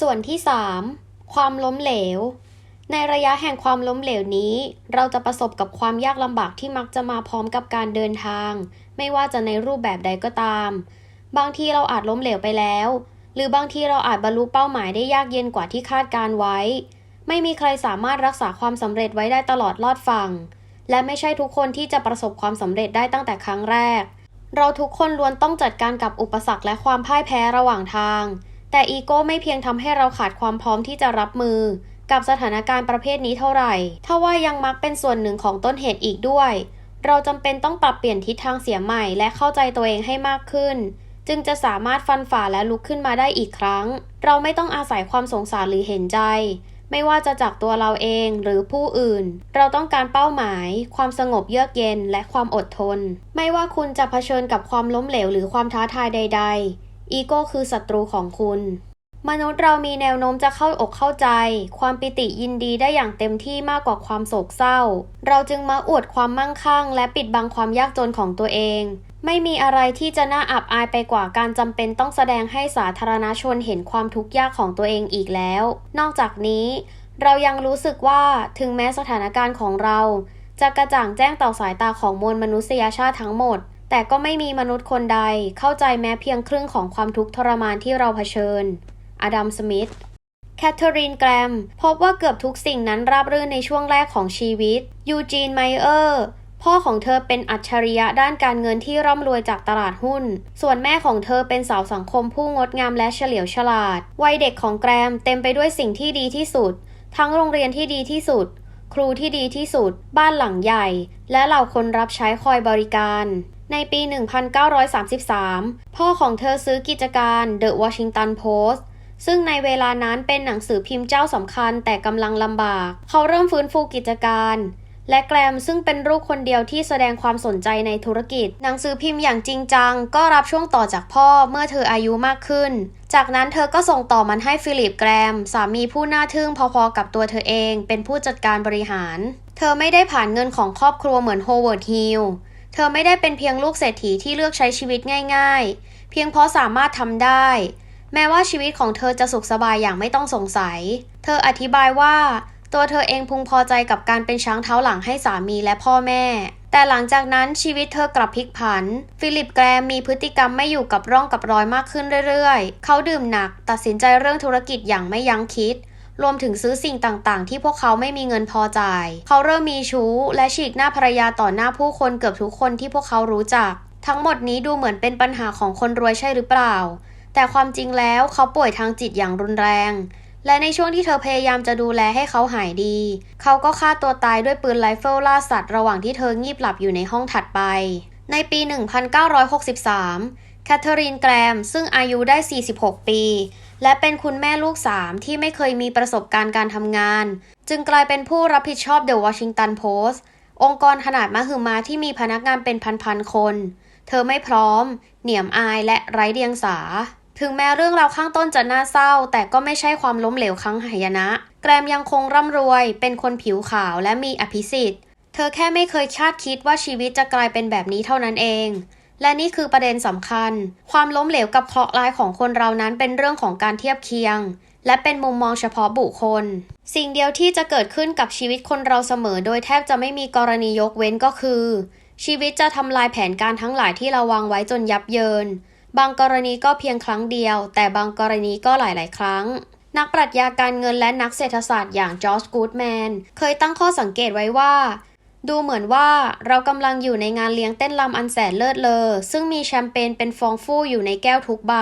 ส่วนที่ 3 ความล้มเหลว ในระยะแห่งความล้มเหลวนี้ เราจะประสบกับความยากลำบากที่มักจะมาพร้อมกับการเดินทาง ไม่ว่าจะในรูปแบบใดก็ตาม บางทีเราอาจล้มเหลวไปแล้ว หรือบางทีเราอาจบรรลุเป้าหมายได้ยากเย็นกว่าที่คาดการไว้ ไม่มีใครสามารถรักษาความสำเร็จไว้ได้ตลอดลอดฝั่ง และไม่ใช่ทุกคนที่จะประสบความสำเร็จได้ตั้งแต่ครั้งแรก เราทุกคนล้วนต้องจัดการกับอุปสรรคและความพ่ายแพ้ระหว่างทาง แต่อีโก้ไม่เพียงทำให้เราขาดความพร้อมที่จะรับมือ กับสถานการณ์ประเภทนี้เท่าไหร่ถ้าว่ายังมักเป็นส่วนหนึ่งของต้นเหตุอีกด้วย เราจำเป็นต้องปรับเปลี่ยนทิศทางเสียใหม่และเข้าใจตัวเองให้มากขึ้น จึงจะสามารถฟันฝ่าและลุกขึ้นมาได้อีกครั้ง เราไม่ต้องอาศัยความสงสารหรือเห็นใจ ไม่ว่าจะจากตัวเราเองหรือผู้อื่น เราต้องการเป้าหมาย ความสงบเยือกเย็นและความอดทน ไม่ว่าคุณจะเผชิญกับความล้มเหลวหรือความท้าทายใด ๆ อีโก้คือศัตรูของคุณ มนุษย์เรามีแนวโน้มจะเข้าอกเข้าใจ ความปิติยินดีได้อย่างเต็มที่มากกว่าความโศกเศร้า เราจึงมาอวดความมั่งคั่ง และปิดบังความยากจนของตัวเอง ไม่มีอะไรที่จะน่าอับอายไปกว่าการจำเป็นต้องแสดงให้สาธารณชนเห็นความทุกข์ยากของตัวเองอีกแล้ว นอกจากนี้เรายังรู้สึกว่าถึงแม้สถานการณ์ของเรา จะกระจ่างแจ้งต่อสายตาของมวลมนุษยชาติทั้งหมด แต่ก็ไม่มีมนุษย์คนใดเข้าใจแม้เพียงครึ่งของความทุกข์ทรมานที่เราเผชิญ อดัม สมิธ แคทเธอรีน แกรม พบว่าเกือบทุกสิ่งนั้นราบรื่นในช่วงแรกของชีวิต ยูจีน ไมเออร์พ่อของเธอเป็นอัจฉริยะด้านการเงินที่ร่ำรวยจากตลาดหุ้น ส่วนแม่ของเธอเป็นสาวสังคมผู้งดงามและเฉลียวฉลาด วัยเด็กของแกรมเต็มไปด้วยสิ่งที่ดีที่สุด ทั้งโรงเรียนที่ดีที่สุด ครูที่ดีที่สุด บ้านหลังใหญ่ และเหล่าคนรับใช้คอยบริการ ในปี 1933 พ่อของเธอซื้อกิจการ The Washington Post ซึ่งในเวลานั้นเป็นหนังสือพิมพ์เจ้าสำคัญแต่กำลังลำบาก เขาเริ่มฟื้นฟูกิจการ และแกรมซึ่งเป็นลูกคนเดียวที่แสดงความสนใจในธุรกิจ หนังสือพิมพ์อย่างจริงจัง ก็รับช่วงต่อจากพ่อเมื่อเธออายุมากขึ้น จากนั้นเธอก็ส่งต่อมันให้ฟิลิปแกรม สามีผู้น่าทึ่งพอๆกับตัวเธอเอง เป็นผู้จัดการบริหาร เธอไม่ได้ผ่านเงินของครอบครัวเหมือนโฮเวิร์ดฮิล เธอไม่ได้เป็นเพียงลูกเศรษฐีที่เลือกใช้ชีวิตง่าย ๆ เพียงเพราะสามารถทำได้ แม้ว่าชีวิตของเธอจะสุขสบายอย่างไม่ต้องสงสัย เธออธิบายว่า ตัวเธอเองพึงพอใจกับการเป็นช้างเท้าหลังให้สามีและพ่อแม่ แต่หลังจากนั้นชีวิตเธอกลับพลิกผัน ฟิลิปแกรมมีพฤติกรรมไม่อยู่กับร่องกับรอยมากขึ้นเรื่อยๆ เขาดื่มหนัก ตัดสินใจเรื่องธุรกิจอย่างไม่ยั้งคิด รวมถึงซื้อสิ่งต่างๆ ที่พวกเขาไม่มีเงินพอจ่าย เขาเริ่มมีชู้ และฉีกหน้าภรรยาต่อหน้าผู้คนเกือบทุกคนที่พวกเขารู้จัก ทั้งหมดนี้ดูเหมือนเป็นปัญหาของคนรวยใช่หรือเปล่า แต่ความจริงแล้วเขาป่วยทางจิตอย่างรุนแรง และในช่วงที่เธอพยายามจะดูแลให้เขาหายดี เขาก็ฆ่าตัวตายด้วยปืนไรเฟิลล่าสัตว์ระหว่างที่เธองีบหลับอยู่ในห้องถัดไป ในปี 1963แคทเธอรีนแกรม ซึ่งอายุได้ 46 ปี และเป็นคุณแม่ลูกสามที่ไม่เคยมีประสบการณ์การทำงาน จึงกลายเป็นผู้รับผิดชอบ The Washington Post องค์กรขนาดมหึมาที่มีพนักงานเป็นพันๆคน เธอไม่พร้อม เหนียมอายและไร้เดียงสา ถึงแม้เรื่องราวข้างต้นจะน่าเศร้า แต่ก็ไม่ใช่ความล้มเหลวครั้งหายนะ แกรมยังคงร่ำรวย เป็นคนผิวขาวและมีอภิสิทธิ์ เธอแค่ไม่เคยคาดคิดว่าชีวิตจะกลายเป็นแบบนี้เท่านั้นเอง และนี่คือประเด็นสำคัญ ความล้มเหลวกับเคราะห์ร้ายของคนเรานั้นเป็นเรื่องของการเทียบเคียง และเป็นมุมมองเฉพาะบุคคล สิ่งเดียวที่จะเกิดขึ้นกับชีวิตคนเราเสมอ โดยแทบจะไม่มีกรณียกเว้นก็คือ ชีวิตจะทำลายแผนการทั้งหลายที่เราวางไว้จนยับเยิน บางกรณีก็เพียงครั้งเดียว แต่บางกรณีก็หลาย ๆ ครั้งนักปรัชญาการเงินและนักเศรษฐศาสตร์อย่างจอร์จกูดแมน เคยตั้งข้อสังเกตไว้ว่า ดูเหมือนว่าเรากำลังอยู่ในงานเลี้ยงเต้นรำอันแสนเลิศเลอ ซึ่งมีแชมเปญเป็นฟองฟู่อยู่ในแก้วทุกใบ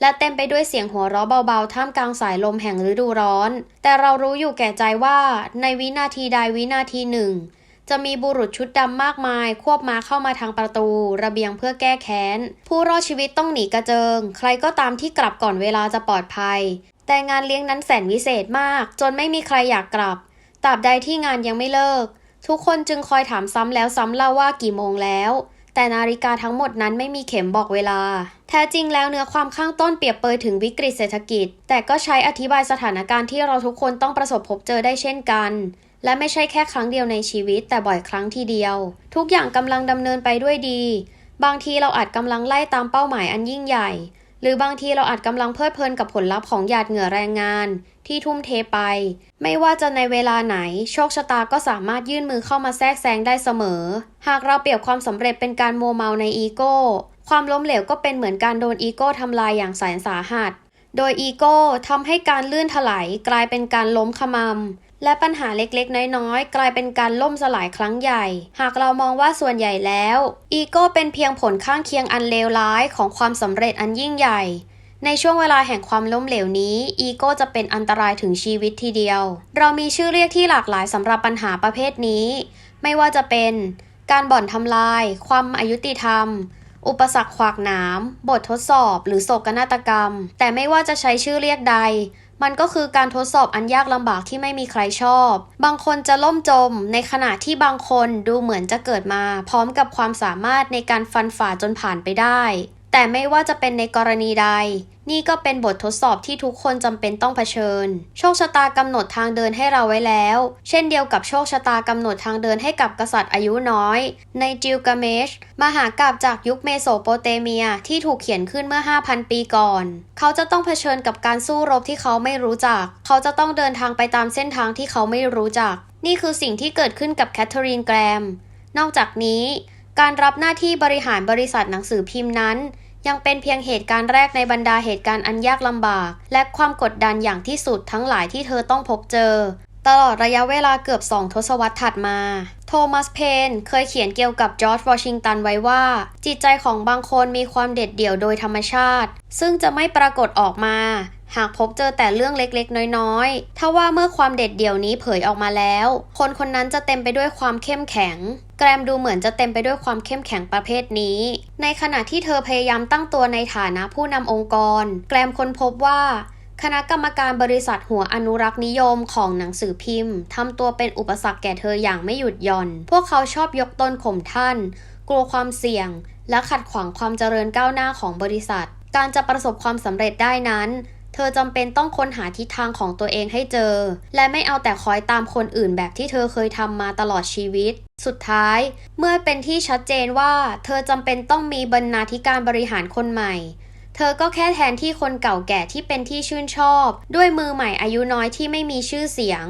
และเต็มไปด้วยเสียงหัวเราะเบาๆ ท่ามกลางสายลมแห่งฤดูร้อน แต่เรารู้อยู่แก่ใจว่าในวินาทีใดวินาทีหนึ่ง จะมีบุรุษชุดดำมากมาย ควบม้าเข้ามาทางประตู ระเบียงเพื่อแก้แค้น ผู้รอดชีวิตต้องหนีกระเจิง ใครก็ตามที่กลับก่อนเวลาจะปลอดภัย แต่งานเลี้ยงนั้นแสนวิเศษมาก จนไม่มีใครอยากกลับตราบใดที่งานยังไม่เลิก ทุกคนจึงคอยถามซ้ำแล้วซ้ำเล่าว่ากี่โมงแล้ว แต่นาฬิกาทั้งหมดนั้นไม่มีเข็มบอกเวลา แท้จริงแล้วเนื้อความข้างต้นเปรียบเปยถึงวิกฤตเศรษฐกิจ แต่ก็ใช้อธิบายสถานการณ์ที่เราทุกคนต้องประสบพบเจอได้เช่นกัน และไม่ใช่แค่ครั้งเดียวในชีวิต แต่บ่อยครั้งทีเดียว ทุกอย่างกำลังดำเนินไปด้วยดี บางทีเราอาจกำลังไล่ตามเป้าหมายอันยิ่งใหญ่ รือบางทีเราอาจกำลังเพลิดเพลินกับผลลัพธ์ของหยาดเหงื่อแรงงาน ที่ทุ่มเทไป ไม่ว่าจะในเวลาไหน โชคชะตาก็สามารถยื่นมือเข้ามาแทรกแซงได้เสมอ หากเราเปรียบความสำเร็จเป็นการโมเมาในอีโก้ ความล้มเหลวก็เป็นเหมือนการโดนอีโก้ทำลายอย่างแสนสาหัส โดยอีโก้ทำให้การลื่นถลายกลายเป็นการล้มขมำ และปัญหาเล็กๆ น้อยๆ กลายเป็นการล่มสลายครั้งใหญ่ หากเรามองว่าส่วนใหญ่แล้ว อีโก้เป็นเพียงผลข้างเคียงอันเลวร้ายของความสำเร็จอันยิ่งใหญ่ ในช่วงเวลาแห่งความล้มเหลวนี้ อีโก้จะเป็นอันตรายถึงชีวิตทีเดียว เรามีชื่อเรียกที่หลากหลายสำหรับปัญหาประเภทนี้ ไม่ว่าจะเป็น การบ่อนทำลาย ความอายุติธรรมอุปสรรคขวากหนาม บททดสอบ หรือโศกนาฏกรรม แต่ไม่ว่าจะใช้ชื่อเรียกใด มันก็คือการทดสอบอันยากลำบากที่ไม่มีใครชอบ บางคนจะล่มจม ในขณะที่บางคนดูเหมือนจะเกิดมา พร้อมกับความสามารถในการฟันฝ่าจนผ่านไปได้ แต่ไม่ว่าจะเป็นในกรณีใด นี่ก็เป็นบททดสอบที่ทุกคนจำเป็นต้องเผชิญ โชคชะตากำหนดทางเดินให้เราไว้แล้ว เช่นเดียวกับโชคชะตากำหนดทางเดินให้กับกษัตริย์อายุน้อย ในจิลกาเมช มหากาบจากยุคเมโสโปเตเมียที่ถูกเขียนขึ้นเมื่อ 5,000 ปีก่อน เขาจะต้องเผชิญกับการสู้รบที่เขาไม่รู้จัก เขาจะต้องเดินทางไปตามเส้นทางที่เขาไม่รู้จัก นี่คือสิ่งที่เกิดขึ้นกับแคทเธอรีนแกรม นอกจากนี้ การรับหน้าที่บริหารบริษัทหนังสือพิมพ์นั้น ยังเป็นเพียงเหตุการณ์แรกในบรรดาเหตุการณ์อันยากลำบาก และความกดดันอย่างที่สุดทั้งหลายที่เธอต้องพบเจอ ตลอดระยะเวลาเกือบสองทศวรรษถัดมา โทมัสเพนเคยเขียนเกี่ยวกับจอร์จวอชิงตันไว้ว่า จิตใจของบางคนมีความเด็ดเดี่ยวโดยธรรมชาติ ซึ่งจะไม่ปรากฏออกมา หากพบเจอแต่เรื่องเล็กๆ น้อยๆ ถ้าว่าเมื่อความเด็ดเดี่ยวนี้เผยออกมาแล้ว คนคนนั้นจะเต็มไปด้วยความเข้มแข็ง แกรมดูเหมือนจะเต็มไปด้วยความเข้มแข็งประเภทนี้ ในขณะที่เธอพยายามตั้งตัวในฐานะผู้นำองค์กร แกรมค้นพบว่าคณะกรรมการบริษัทหัวอนุรักษ์นิยมของหนังสือพิมพ์ทำตัวเป็นอุปสรรคแก่เธออย่างไม่หยุดหย่อน พวกเขาชอบยกตนข่มท่าน กลัวความเสี่ยง และขัดขวางความเจริญก้าวหน้าของบริษัท การจะประสบความสำเร็จได้นั้น เธอจำเป็นต้องค้นหาทิศทางของตัวเองให้เจอ และไม่เอาแต่คอยตามคนอื่นแบบที่เธอเคยทำมาตลอดชีวิต สุดท้าย เมื่อเป็นที่ชัดเจนว่า เธอจำเป็นต้องมีบรรณาธิการบริหารคนใหม่ เธอก็แค่แทนที่คนเก่าแก่ที่เป็นที่ชื่นชอบ ด้วยมือใหม่อายุน้อยที่ไม่มีชื่อเสียง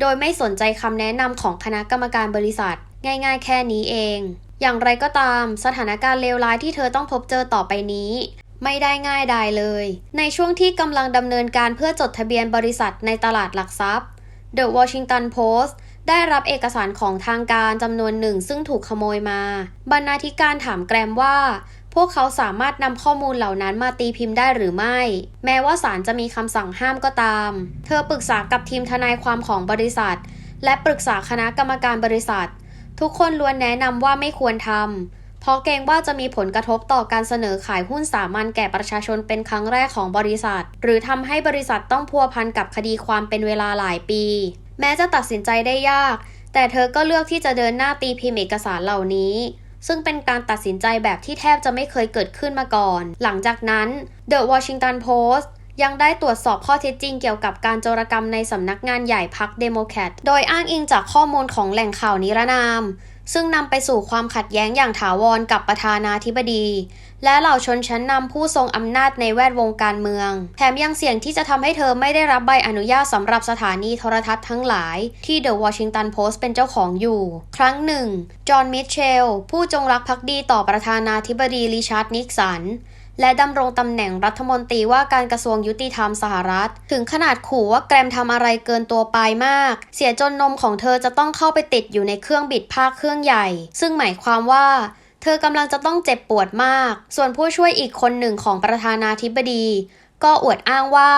โดยไม่สนใจคำแนะนำของคณะกรรมการบริษัท ง่าย ๆ แค่นี้เองอย่างไรก็ตาม สถานการณ์เลวร้ายที่เธอต้องพบเจอต่อไปนี้ ไม่ได้ง่ายดายเลย ในช่วงที่กำลังดำเนินการเพื่อจดทะเบียนบริษัทในตลาดหลักทรัพย์ The Washington Post ได้รับเอกสารของทางการจำนวนหนึ่งซึ่งถูกขโมยมา บรรณาธิการถามแกรมว่า พวกเขาสามารถนำข้อมูลเหล่านั้นมาตีพิมพ์ได้หรือไม่ แม้ว่าศาลจะมีคำสั่งห้ามก็ตาม เธอปรึกษากับทีมทนายความของบริษัท และปรึกษาคณะกรรมการบริษัท ทุกคนล้วนแนะนำว่าไม่ควรทำ เพราะเกรงว่าจะมีผลกระทบต่อการเสนอขายหุ้นสามัญแก่ประชาชนเป็นครั้งแรกของบริษัท หรือทำให้บริษัทต้องพัวพันกับคดีความเป็นเวลาหลายปี แม้จะตัดสินใจได้ยาก แต่เธอก็เลือกที่จะเดินหน้าตีพิมพ์เอกสารเหล่านี้ ซึ่งเป็นการตัดสินใจแบบที่แทบจะไม่เคยเกิดขึ้นมาก่อน หลังจากนั้น The Washington Post ยังได้ตรวจสอบข้อเท็จจริงเกี่ยวกับการโจรกรรมในสำนักงานใหญ่พรรคเดโมแครต โดยอ้างอิงจากข้อมูลของแหล่งข่าวนิรนาม ซึ่งนำไปสู่ความขัดแย้งอย่างถาวรกับประธานาธิบดี และเหล่าชนชั้นนำผู้ทรงอำนาจในแวดวงการเมือง แถมยังเสี่ยงที่จะทำให้เธอไม่ได้รับใบอนุญาตสำหรับสถานีโทรทัศน์ทั้งหลายที่ The Washington Post เป็นเจ้าของอยู่ ครั้งหนึ่ง จอห์น มิทเชล ผู้จงรักภักดีต่อประธานาธิบดีริชาร์ด นิกสัน และดำรงตำแหน่งรัฐมนตรีว่าการกระทรวงยุติธรรมสหรัฐ ถึงขนาดขู่ว่าแกรมทำอะไรเกินตัวไปมาก เสียจนนมของเธอจะต้องเข้าไปติดอยู่ในเครื่องบิดภาคเครื่องใหญ่ ซึ่งหมายความว่าเธอกำลังจะต้องเจ็บปวดมาก ส่วนผู้ช่วยอีกคนหนึ่งของประธานาธิบดี ก็อวดอ้างว่า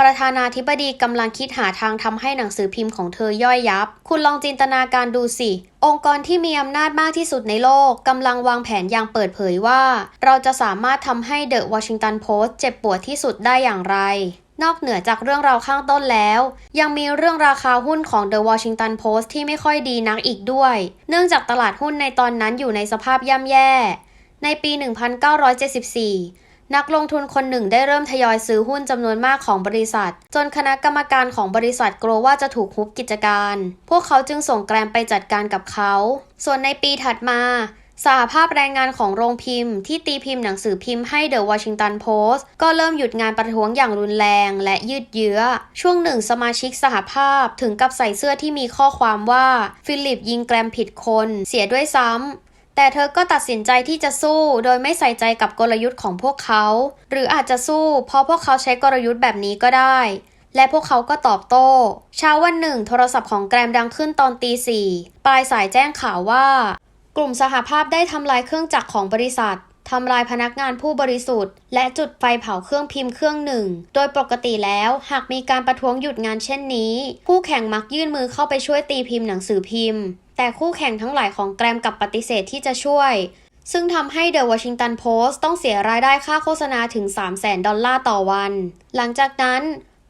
ประธานาธิบดีกำลังคิดหาทางทำให้หนังสือพิมพ์ของเธอย่อยยับ คุณลองจินตนาการดูสิ องค์กรที่มีอำนาจมากที่สุดในโลกกำลังวางแผนอย่างเปิดเผยว่า เราจะสามารถทำให้เดอะวอชิงตันโพสต์เจ็บปวดที่สุดได้อย่างไร นอกเหนือจากเรื่องราวข้างต้นแล้ว ยังมีเรื่องราคาหุ้นของ The Washington Post ที่ไม่ค่อยดีนักอีกด้วย เนื่องจากตลาดหุ้นในตอนนั้นอยู่ในสภาพย่ำแย่ในปี 1974 นักลงทุนคนหนึ่งได้เริ่มทยอยซื้อหุ้นจำนวนมากของบริษัท จนคณะกรรมการของบริษัทกลัวว่าจะถูกฮุบกิจการ พวกเขาจึงส่งแกรมไปจัดการกับเขา ส่วนในปีถัดมาสหภาพแรงงานของโรงพิมพ์ที่ตีพิมพ์หนังสือพิมพ์ให้เดอะวอชิงตันโพสต์ก็เริ่มหยุดงานประท้วงอย่างรุนแรงและยืดเยื้อ ช่วงหนึ่งสมาชิกสหภาพถึงกับใส่เสื้อที่มีข้อความว่า ฟิลิปยิงแกรมผิดคน เสียด้วยซ้ำ แต่เธอก็ตัดสินใจที่จะสู้โดยไม่ใส่ใจกับกลยุทธ์ของพวกเขา หรืออาจจะสู้เพราะพวกเขาใช้กลยุทธ์แบบนี้ก็ได้ และพวกเขาก็ตอบโต้ เช้าวันหนึ่ง โทรศัพท์ของแกรมดังขึ้นตอนตีสี่ปลายสายแจ้งข่าวว่า กลุ่มสหภาพได้ทำลายเครื่องจักรของบริษัท ทำลายพนักงานผู้บริสุทธิ์ และจุดไฟเผาเครื่องพิมพ์เครื่องหนึ่ง โดยปกติแล้วหากมีการประท้วงหยุดงานเช่นนี้ คู่แข่งมักยื่นมือเข้าไปช่วยตีพิมพ์หนังสือพิมพ์ แต่คู่แข่งทั้งหลายของแกรมกับปฏิเสธที่จะช่วย ซึ่งทำให้ The Washington Post ต้องเสียรายได้ค่าโฆษณาถึง 3 0 0แสนดอลลาร์ต่อวัน หลังจากนั้น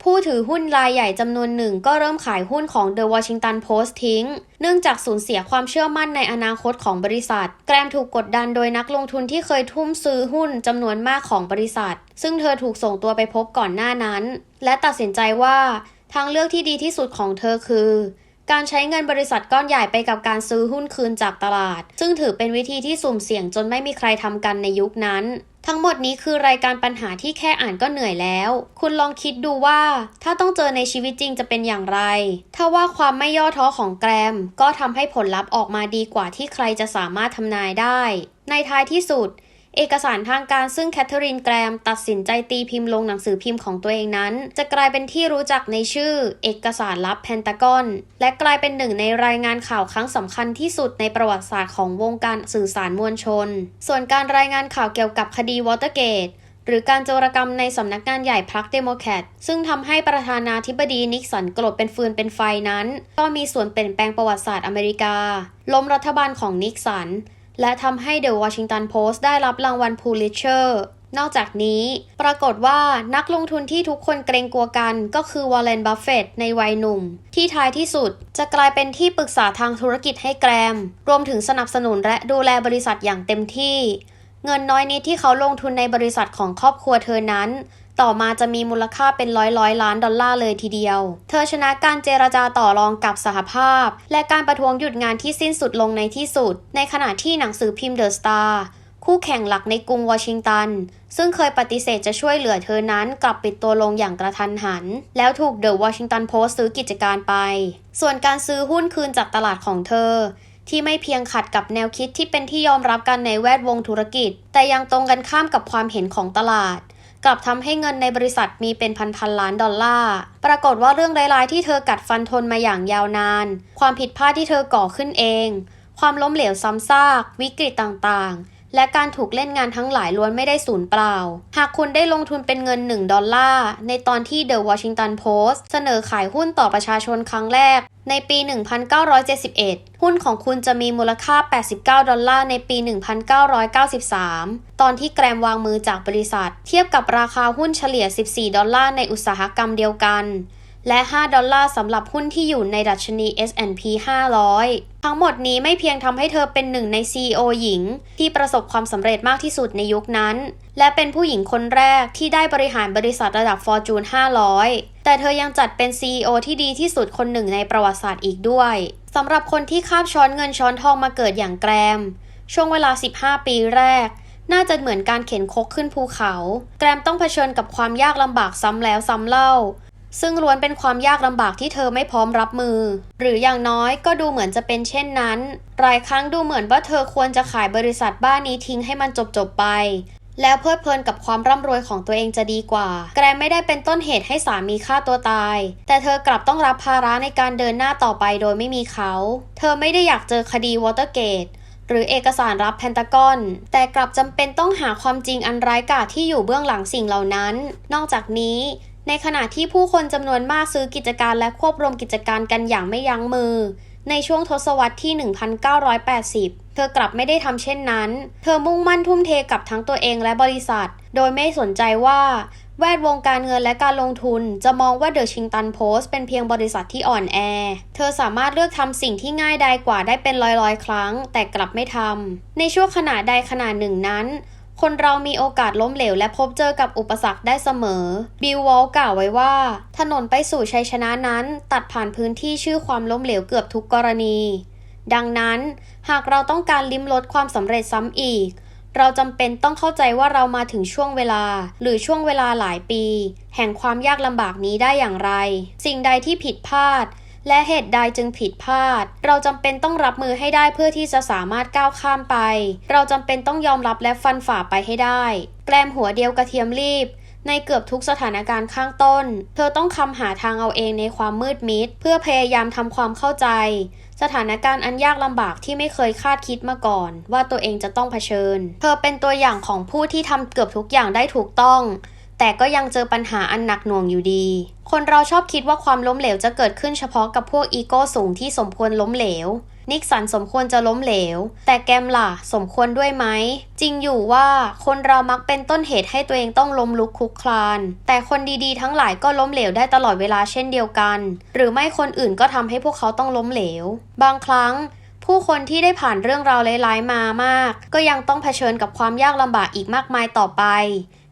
ผู้ถือหุ้นรายใหญ่จำนวนหนึ่งก็เริ่มขายหุ้นของ The Washington Post ทิ้ง เนื่องจากสูญเสียความเชื่อมั่นในอนาคตของบริษัท แกรมถูกกดดันโดยนักลงทุนที่เคยทุ่มซื้อหุ้นจำนวนมากของบริษัท ซึ่งเธอถูกส่งตัวไปพบก่อนหน้านั้น และตัดสินใจว่าทางเลือกที่ดีที่สุดของเธอคือ การใช้เงินบริษัทก้อนใหญ่ไปกับการซื้อหุ้นคืนจากตลาด ซึ่งถือเป็นวิธีที่สุ่มเสี่ยงจนไม่มีใครทำกันในยุคนั้น ทั้งหมดนี้คือรายการปัญหาที่แค่อ่านก็เหนื่อยแล้ว คุณลองคิดดูว่า ถ้าต้องเจอในชีวิตจริงจะเป็นอย่างไร ถ้าว่าความไม่ย่อท้อของแกรม ก็ทำให้ผลลัพธ์ออกมาดีกว่าที่ใครจะสามารถทำนายได้ ในท้ายที่สุด เอกสารทางการซึ่งแคทเธอรีนแกรมตัดสินใจตีพิมพ์ลงหนังสือพิมพ์ของตัวเองนั้น จะกลายเป็นที่รู้จักในชื่อ เอกสารลับเพนตากอน และกลายเป็นหนึ่งในรายงานข่าวครั้งสำคัญที่สุดในประวัติศาสตร์ของวงการสื่อสารมวลชน ส่วนการรายงานข่าวเกี่ยวกับคดีวอเตอร์เกตหรือการโจรกรรมในสำนักงานใหญ่พรรคเดโมแครตซึ่งทำให้ประธานาธิบดีนิกสันโกรธเป็นฟืนเป็นไฟนั้น ก็มีส่วนเปลี่ยนแปลงประวัติศาสตร์อเมริกา ล้มรัฐบาลของนิกสัน และทำให้ The Washington Post ได้รับรางวัลพูลิเชอร์นอกจากนี้ ปรากฏว่านักลงทุนที่ทุกคนเกรงกลัวกันก็คือวอลเลนบัฟเฟตในวัยหนุ่ม ที่ท้ายที่สุดจะกลายเป็นที่ปรึกษาทางธุรกิจให้แกรม รวมถึงสนับสนุนและดูแลบริษัทอย่างเต็มที่ เงินน้อยนิดที่เขาลงทุนในบริษัทของครอบครัวเธอนั้น ต่อมาจะมีมูลค่าเป็นร้อยร้อยล้านดอลลาร์เลยทีเดียว เธอชนะการเจรจาต่อรองกับสหภาพ และการประท้วงหยุดงานที่สิ้นสุดลงในที่สุด ในขณะที่หนังสือพิมพ์เดอะสตาร์คู่แข่งหลักในกรุงวอชิงตัน ซึ่งเคยปฏิเสธจะช่วยเหลือเธอนั้นกลับปิดตัวลงอย่างกระทันหัน แล้วถูกเดอะวอชิงตันโพสต์ซื้อกิจการไป ส่วนการซื้อหุ้นคืนจากตลาดของเธอ ที่ไม่เพียงขัดกับแนวคิดที่เป็นที่ยอมรับกันในแวดวงธุรกิจ แต่ยังตรงกันข้ามกับความเห็นของตลาด กลับทำให้เงินในบริษัทมีเป็นพันพันล้านดอลลาร์ ปรากฏว่าเรื่องร้ายๆที่เธอกัดฟันทนมาอย่างยาวนาน ความผิดพลาดที่เธอก่อขึ้นเอง ความล้มเหลวซ้ำซาก วิกฤตต่างๆ และการถูกเล่นงานทั้งหลายล้วนไม่ได้สูญเปล่า หากคุณได้ลงทุนเป็นเงิน 1 ดอลลาร์ ในตอนที่ The Washington Post เสนอขายหุ้นต่อประชาชนครั้งแรก ในปี 1971 หุ้นของคุณจะมีมูลค่า 89 ดอลลาร์ในปี 1993 ตอนที่แกรมวางมือจากบริษัท เทียบกับราคาหุ้นเฉลี่ย 14 ดอลลาร์ในอุตสาหกรรมเดียวกัน และ 5 ดอลลาร์สำหรับหุ้นที่อยู่ในดัชนี S&P 500 ทั้งหมดนี้ไม่เพียงทำให้เธอเป็นหนึ่งใน CEO หญิง ที่ประสบความสำเร็จมากที่สุดในยุคนั้น และเป็นผู้หญิงคนแรกที่ได้บริหารบริษัทระดับ Fortune 500 แต่เธอยังจัดเป็น CEO ที่ดีที่สุดคนหนึ่งในประวัติศาสตร์อีกด้วยสำหรับคนที่คาบช้อนเงินช้อนทองมาเกิดอย่างแกรม ช่วงเวลา 15 ปีแรกน่าจะเหมือนการเข็นคกขึ้นภูเขา แกรมต้องเผชิญกับความยากลำบากซ้ำแล้วซ้ำเล่า ซึ่งล้วนเป็นความยากลำบากที่เธอไม่พร้อมรับมือ หรืออย่างน้อยก็ดูเหมือนจะเป็นเช่นนั้น หลายครั้งดูเหมือนว่าเธอควรจะขายบริษัทบ้านนี้ทิ้งให้มันจบๆไป แล้วเพลิดเพลินกับความร่ำรวยของตัวเองจะดีกว่า แกรมไม่ได้เป็นต้นเหตุให้สามีฆ่าตัวตาย แต่เธอกลับต้องรับภาระในการเดินหน้าต่อไปโดยไม่มีเขา เธอไม่ได้อยากเจอคดีวอเตอร์เกตหรือเอกสารรับเพนตากอน แต่กลับจำเป็นต้องหาความจริงอันร้ายกาจที่อยู่เบื้องหลังสิ่งเหล่านั้น นอกจากนี้ ในขณะที่ผู้คนจำนวนมากซื้อกิจการและควบรวมกิจการกันอย่างไม่ยั้งมือ ในช่วงทศวรรษที่ 1980 เธอกลับไม่ได้ทำเช่นนั้น เธอมุ่งมั่นทุ่มเทกับทั้งตัวเองและบริษัท โดยไม่สนใจว่า แวดวงการเงินและการลงทุนจะมองว่าเดอะชิงตันโพสต์เป็นเพียงบริษัทที่อ่อนแอ เธอสามารถเลือกทำสิ่งที่ง่ายดายกว่าได้เป็นร้อยๆ ครั้ง แต่กลับไม่ทำในช่วงขณะใดขณะหนึ่งนั้น คนเรามีโอกาสล้มเหลวและพบเจอกับอุปสรรคได้เสมอ บิลวอลกล่าวไว้ว่า ถนนไปสู่ชัยชนะนั้น ตัดผ่านพื้นที่ชื่อความล้มเหลวเกือบทุกกรณี ดังนั้น หากเราต้องการลิ้มรสความสำเร็จซ้ำอีก เราจำเป็นต้องเข้าใจว่าเรามาถึงช่วงเวลา หรือช่วงเวลาหลายปี แห่งความยากลำบากนี้ได้อย่างไร สิ่งใดที่ผิดพลาด และเหตุใดจึงผิดพลาด เราจำเป็นต้องรับมือให้ได้เพื่อที่จะสามารถก้าวข้ามไป เราจำเป็นต้องยอมรับและฟันฝ่าไปให้ได้ แกลมหัวเดียวกระเทียมรีบในเกือบทุกสถานการณ์ข้างต้น เธอต้องคำหาทางเอาเองในความมืดมิด เพื่อพยายามทำความเข้าใจ สถานการณ์อันยากลำบากที่ไม่เคยคาดคิดมาก่อน ว่าตัวเองจะต้องเผชิญ เธอเป็นตัวอย่างของผู้ที่ทำเกือบทุกอย่างได้ถูกต้อง แต่ก็ยังเจอปัญหาอันหนักหน่วงอยู่ดี คนเราชอบคิดว่าความล้มเหลวจะเกิดขึ้นเฉพาะกับพวกอีโก้สูงที่สมควรล้มเหลว นิกสันสมควรจะล้มเหลว แต่แกมล่ะ สมควรด้วยไหม จริงอยู่ว่าคนเรามักเป็นต้นเหตุให้ตัวเองต้องล้มลุกคลุกคลาน แต่คนดีๆ ทั้งหลายก็ล้มเหลวได้ตลอดเวลาเช่นเดียวกัน หรือไม่คนอื่นก็ทำให้พวกเขาต้องล้มเหลว บางครั้งผู้คนที่ได้ผ่านเรื่องราวร้ายๆมามาก ก็ยังต้องเผชิญกับความยากลำบากอีกมากมายต่อไป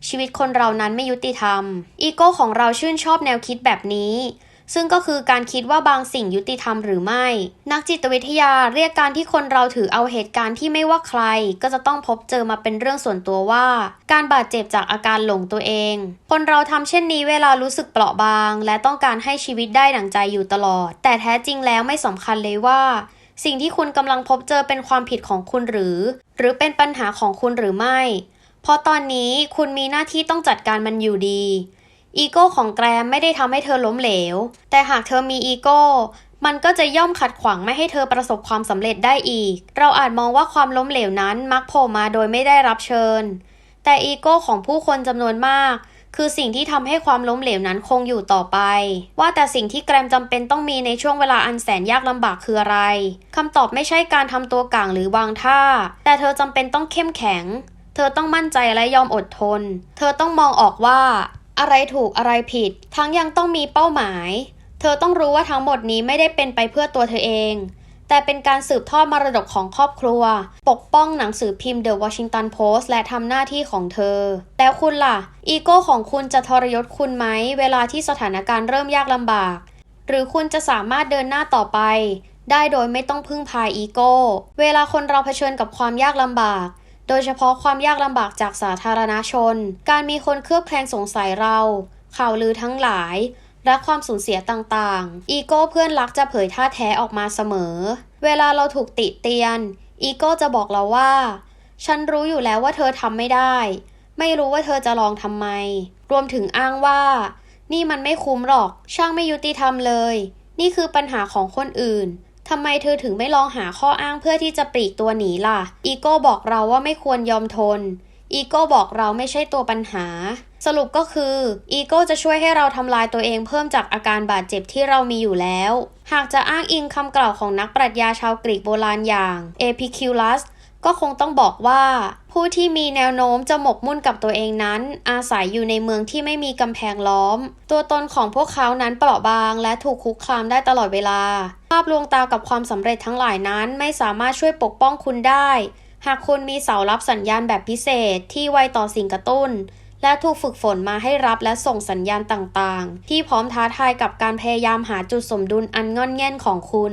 ชีวิตคนเรานั้นไม่ยุติธรรม อีโก้ของเราชื่นชอบแนวคิดแบบนี้ ซึ่งก็คือการคิดว่าบางสิ่งยุติธรรมหรือไม่ นักจิตวิทยาเรียกการที่คนเราถือเอาเหตุการณ์ที่ไม่ว่าใคร ก็จะต้องพบเจอมาเป็นเรื่องส่วนตัวว่า การบาดเจ็บจากอาการหลงตัวเอง คนเราทำเช่นนี้เวลารู้สึกเปราะบาง และต้องการให้ชีวิตได้ดั่งใจอยู่ตลอด แต่แท้จริงแล้วไม่สำคัญเลยว่าสิ่งที่คุณกำลังพบเจอเป็นความผิดของคุณหรือ หรือเป็นปัญหาของคุณหรือไม่ เพราะตอนนี้คุณมีหน้าที่ต้องจัดการมันอยู่ดี อีโก้ของแกรมไม่ได้ทำให้เธอล้มเหลว แต่หากเธอมีอีโก้มันก็จะย่อมขัดขวางไม่ให้เธอประสบความสำเร็จได้อีก เราอาจมองว่าความล้มเหลวนั้นมักโผล่มาโดยไม่ได้รับเชิญ แต่อีโก้ของผู้คนจำนวนมาก คือสิ่งที่ทำให้ความล้มเหลวนั้นคงอยู่ต่อไป ว่าแต่สิ่งที่แกรมจำเป็นต้องมีในช่วงเวลาอันแสนยากลำบากคืออะไรคำตอบไม่ใช่การทำตัวก่างหรือวางท่า แต่เธอจำเป็นต้องเข้มแข็ง เธอต้องมั่นใจและยอมอดทน เธอต้องมองออกว่า อะไรถูกอะไรผิด ทั้งยังต้องมีเป้าหมาย เธอต้องรู้ว่าทั้งหมดนี้ไม่ได้เป็นไปเพื่อตัวเธอเอง แต่เป็นการสืบทอดมรดกของครอบครัว ปกป้องหนังสือพิมพ์ The Washington Post และทำหน้าที่ของเธอ แล้วคุณล่ะ อีโก้ของคุณจะทรยศคุณไหม เวลาที่สถานการณ์เริ่มยากลำบาก หรือคุณจะสามารถเดินหน้าต่อไปได้โดยไม่ต้องพึ่งพาอีโก้ เวลาคนเราเผชิญกับความยากลำบาก โดยเฉพาะความยากลำบากจากสาธารณชน การมีคนเคลือบแคลงสงสัยเรา ข่าวลือทั้งหลายและความสูญเสียต่างๆ อีโก้เพื่อนรักจะเผยท่าแท้ออกมาเสมอ เวลาเราถูกติเตียน อีโก้จะบอกเราว่า ฉันรู้อยู่แล้วว่าเธอทำไม่ได้ ไม่รู้ว่าเธอจะลองทำไม รวมถึงอ้างว่า นี่มันไม่คุ้มหรอก ช่างไม่ยุติธรรมเลย นี่คือปัญหาของคนอื่น ทำไมเธอถึงไม่ลองหาข้ออ้างเพื่อที่จะปลีกตัวหนีล่ะ อีโก้บอกเราว่าไม่ควรยอมทน อีโก้บอกเราไม่ใช่ตัวปัญหา สรุปก็คืออีโก้จะช่วยให้เราทำลายตัวเองเพิ่มจากอาการบาดเจ็บที่เรามีอยู่แล้ว หากจะอ้างอิงคำกล่าวของนักปรัชญาชาวกรีกโบราณอย่างเอพิคิวลัส ก็คงต้องบอกว่า ผู้ที่มีแนวโน้มจะหมกมุ่นกับตัวเองนั้น อาศัยอยู่ในเมืองที่ไม่มีกำแพงล้อม ตัวตนของพวกเขานั้นเปราะบาง และถูกคุกคามได้ตลอดเวลา ภาพลวงตากับความสำเร็จทั้งหลายนั้นไม่สามารถช่วยปกป้องคุณได้ หากคุณมีเสารับสัญญาณแบบพิเศษที่ไวต่อสิ่งกระตุ้น และถูกฝึกฝนมาให้รับและส่งสัญญาณต่างๆ ที่พร้อมท้าทายกับการพยายามหาจุดสมดุลอันงอนแง่นของคุณ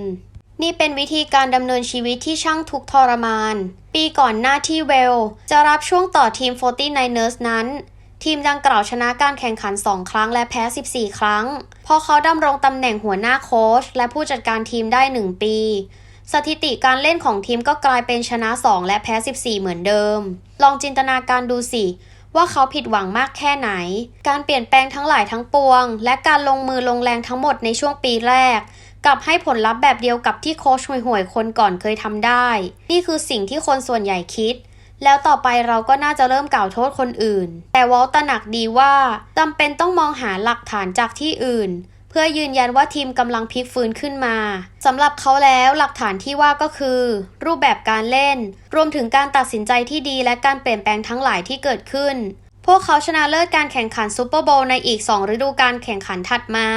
นี่เป็นวิธีการดำเนินชีวิตที่ช่างทุกทรมาน ปีก่อนหน้าที่เวล จะรับช่วงต่อทีม 49ers นั้น ทีมดังกล่าวชนะการแข่งขัน 2 ครั้งและแพ้ 14 ครั้งพอเขาดำรงตำแหน่งหัวหน้าโค้ชและผู้จัดการทีมได้ 1 ปี สถิติการเล่นของทีมก็กลายเป็นชนะ 2 และแพ้ 14 เหมือนเดิม ลองจินตนาการดูสิ ว่าเขาผิดหวังมากแค่ไหน การเปลี่ยนแปลงทั้งหลายทั้งปวง และการลงมือลงแรงทั้งหมดในช่วงปีแรกกลับให้ผลลัพธ์แบบเดียวกับที่โค้ชห่วยๆคนก่อนเคยทำได้ นี่คือสิ่งที่คนส่วนใหญ่คิด แล้วต่อไปเราก็น่าจะเริ่มกล่าวโทษคนอื่น แต่วอลตระหนักดีว่าจำเป็นต้องมองหาหลักฐานจากที่อื่น พื่อยืนยันว่าทีมกำลังพลิกฟื้นขึ้นมาสำหรับเขาแล้วหลักฐานที่ว่าก็คือ รูปแบบการเล่น รวมถึงการตัดสินใจที่ดีและการเปลี่ยนแปลงทั้งหลายที่เกิดขึ้น พวกเขาชนะเลิศการแข่งขันซูเปอร์โบว์ในอีก 2 ฤดูกาลแข่งขันถัดมา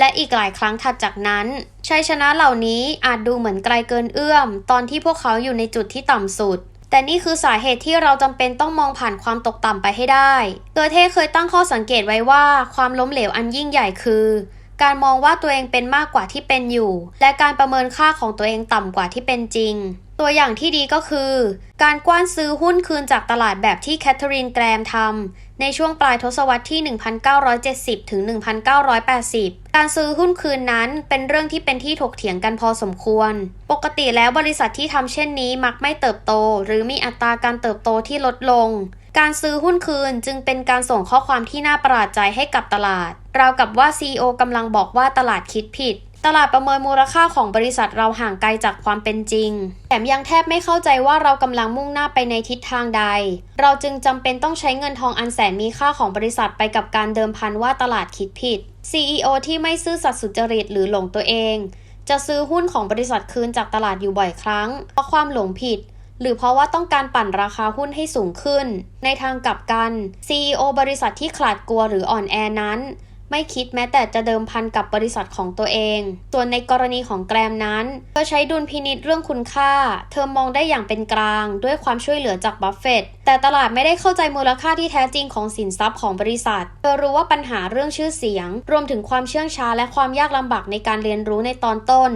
และอีกหลายครั้งถัดจากนั้นชัยชนะเหล่านี้อาจดูเหมือนไกลเกินเอื้อม ตอนที่พวกเขาอยู่ในจุดที่ต่ำสุดแต่นี่คือสาเหตุที่เราจำเป็นต้องมองผ่านความตกต่ำไปให้ได้เกอเท่เคยตั้งข้อสังเกตไว้ว่าความล้มเหลวอันยิ่งใหญ่คือ การมองว่าตัวเองเป็นมากกว่าที่เป็นอยู่ และการประเมินค่าของตัวเองต่ำกว่าที่เป็นจริง ตัวอย่างที่ดีก็คือ การกว้านซื้อหุ้นคืนจากตลาดแบบที่แคทเธอรีนแกรมทำในช่วงปลายทศวรรษที่ 1970 ถึง 1980 การซื้อหุ้นคืนนั้นเป็นเรื่องที่เป็นที่ถกเถียงกันพอสมควร ปกติแล้วบริษัทที่ทำเช่นนี้มักไม่เติบโต หรือมีอัตราการเติบโตที่ลดลง การซื้อหุ้นคืนจึงเป็นการส่งข้อความที่น่าประหลาดใจให้กับตลาด ราวกับว่า CEO กำลังบอกว่าตลาดคิดผิด ตลาดประเมินมูลค่าของบริษัทเราห่างไกลจากความเป็นจริง แถมยังแทบไม่เข้าใจว่าเรากำลังมุ่งหน้าไปในทิศทางใด เราจึงจำเป็นต้องใช้เงินทองอันแสนมีค่าของบริษัทไปกับการเดิมพันว่าตลาดคิดผิด CEO ที่ไม่ซื่อสัตย์สุจริตหรือหลงตัวเอง จะซื้อหุ้นของบริษัทคืนจากตลาดอยู่บ่อยครั้งเพราะความหลงผิด หรือเพราะว่าต้องการปั่นราคาหุ้นให้สูงขึ้น ในทางกลับกัน CEO บริษัทที่ขลาดกลัวหรืออ่อนแอนั้น ไม่คิดแม้แต่จะเดิมพันกับบริษัทของตัวเอง ส่วนในกรณีของแกรมนั้นเธอใช้ดุลพินิษเรื่องคุณค่า เธอมองได้อย่างเป็นกลาง ด้วยความช่วยเหลือจากบัฟเฟตต์แต่ตลาดไม่ได้เข้าใจมูลค่าที่แท้จริงของสินทรัพย์ของบริษัท เธอรู้ว่าปัญหาเรื่องชื่อเสียง รวมถึงความเชื่องช้าและความยากลำบากในการเรียนรู้ในตอนต้น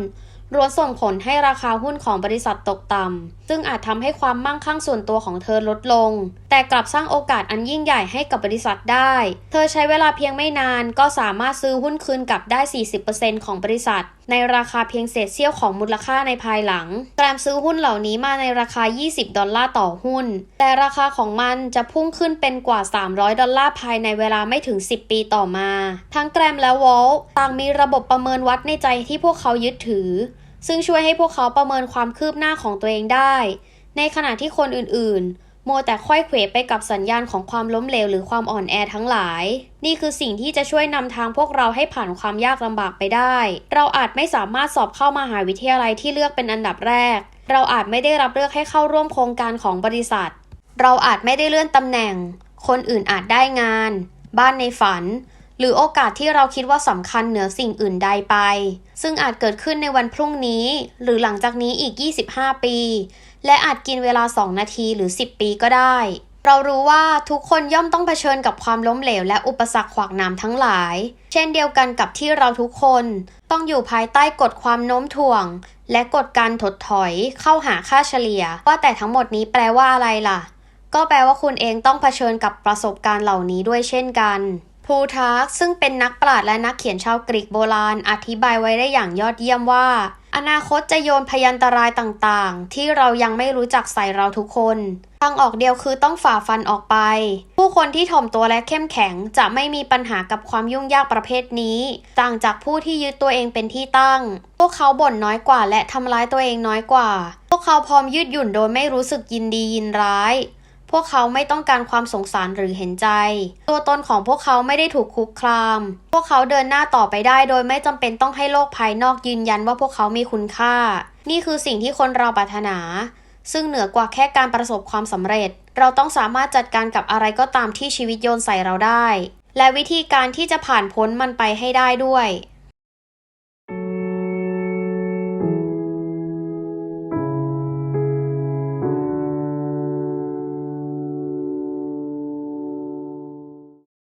รวมส่งผลให้ราคาหุ้นของบริษัทตกต่ำ ซึ่งอาจทำให้ความมั่งคั่งส่วนตัวของเธอลดลง แต่กลับสร้างโอกาสอันยิ่งใหญ่ให้กับบริษัทได้ เธอใช้เวลาเพียงไม่นานก็สามารถซื้อหุ้นคืนกลับได้ 40%ของบริษัท ในราคาเพียงเศษเสี้ยวของมูลค่าในภายหลัง แกรมซื้อหุ้นเหล่านี้มาในราคา 20 ดอลลาร์ต่อหุ้น แต่ราคาของมันจะพุ่งขึ้นเป็นกว่า 300 ดอลลาร์ภายในเวลาไม่ถึง 10 ปีต่อมา ทั้งแกรมและวอลต่างมีระบบประเมินวัดในใจที่พวกเขายึดถือ ซึ่งช่วยให้พวกเขาประเมินความคืบหน้าของตัวเองได้ ในขณะที่คนอื่นๆ มัวแต่ค่อยเขวไปกับสัญญาณของความล้มเหลวหรือความอ่อนแอทั้งหลาย นี่คือสิ่งที่จะช่วยนำทางพวกเราให้ผ่านความยากลำบากไปได้ เราอาจไม่สามารถสอบเข้ามาหาวิทยาลัยที่เลือกเป็นอันดับแรก เราอาจไม่ได้รับเลือกให้เข้าร่วมโครงการของบริษัท เราอาจไม่ได้เลื่อนตำแหน่ง คนอื่นอาจได้งาน บ้านในฝัน หรือโอกาสที่เราคิดว่าสำคัญเหนือสิ่งอื่นใดไป ซึ่งอาจเกิดขึ้นในวันพรุ่งนี้ หรือหลังจากนี้อีก 25 ปี และอาจกินเวลา 2 นาทีหรือ 10 ปีก็ได้ เรารู้ว่าทุกคนย่อมต้องเผชิญกับความล้มเหลวและอุปสรรคขวากหนามทั้งหลาย เช่นเดียวกันกับที่เราทุกคน ต้องอยู่ภายใต้กฎความโน้มถ่วง และกฎการถดถอยเข้าหาค่าเฉลี่ย ว่าแต่ทั้งหมดนี้แปลว่าอะไรล่ะ ก็แปลว่าคุณเองต้องเผชิญกับประสบการณ์เหล่านี้ด้วยเช่นกัน พูทาร์กซึ่งเป็นนักปราชญ์และนักเขียนชาวกรีกโบราณ อธิบายไว้ได้อย่างยอดเยี่ยมว่า อนาคตจะโยนพยันตรายต่างๆ ที่เรายังไม่รู้จักใส่เราทุกคน ทางออกเดียวคือต้องฝ่าฟันออกไป ผู้คนที่ถ่อมตัวและเข้มแข็งจะไม่มีปัญหากับความยุ่งยากประเภทนี้ ต่างจากผู้ที่ยึดตัวเองเป็นที่ตั้ง พวกเขาบ่นน้อยกว่าและทำร้ายตัวเองน้อยกว่า พวกเขาพร้อมยืดหยุ่นโดยไม่รู้สึกยินดียินร้าย วกเขาไม่ต้องการความสงสารหรือเห็นใจ ตัวตนของพวกเขาไม่ได้ถูกคุกคาม พวกเขาเดินหน้าต่อไปได้ โดยไม่จำเป็นต้องให้โลกภายนอกยืนยันว่าพวกเขามีคุณค่า นี่คือสิ่งที่คนเราปรารถนา ซึ่งเหนือกว่าแค่การประสบความสำเร็จ เราต้องสามารถจัดการกับอะไรก็ตามที่ชีวิตโยนใส่เราได้ และวิธีการที่จะผ่านพ้นมันไปให้ได้ด้วย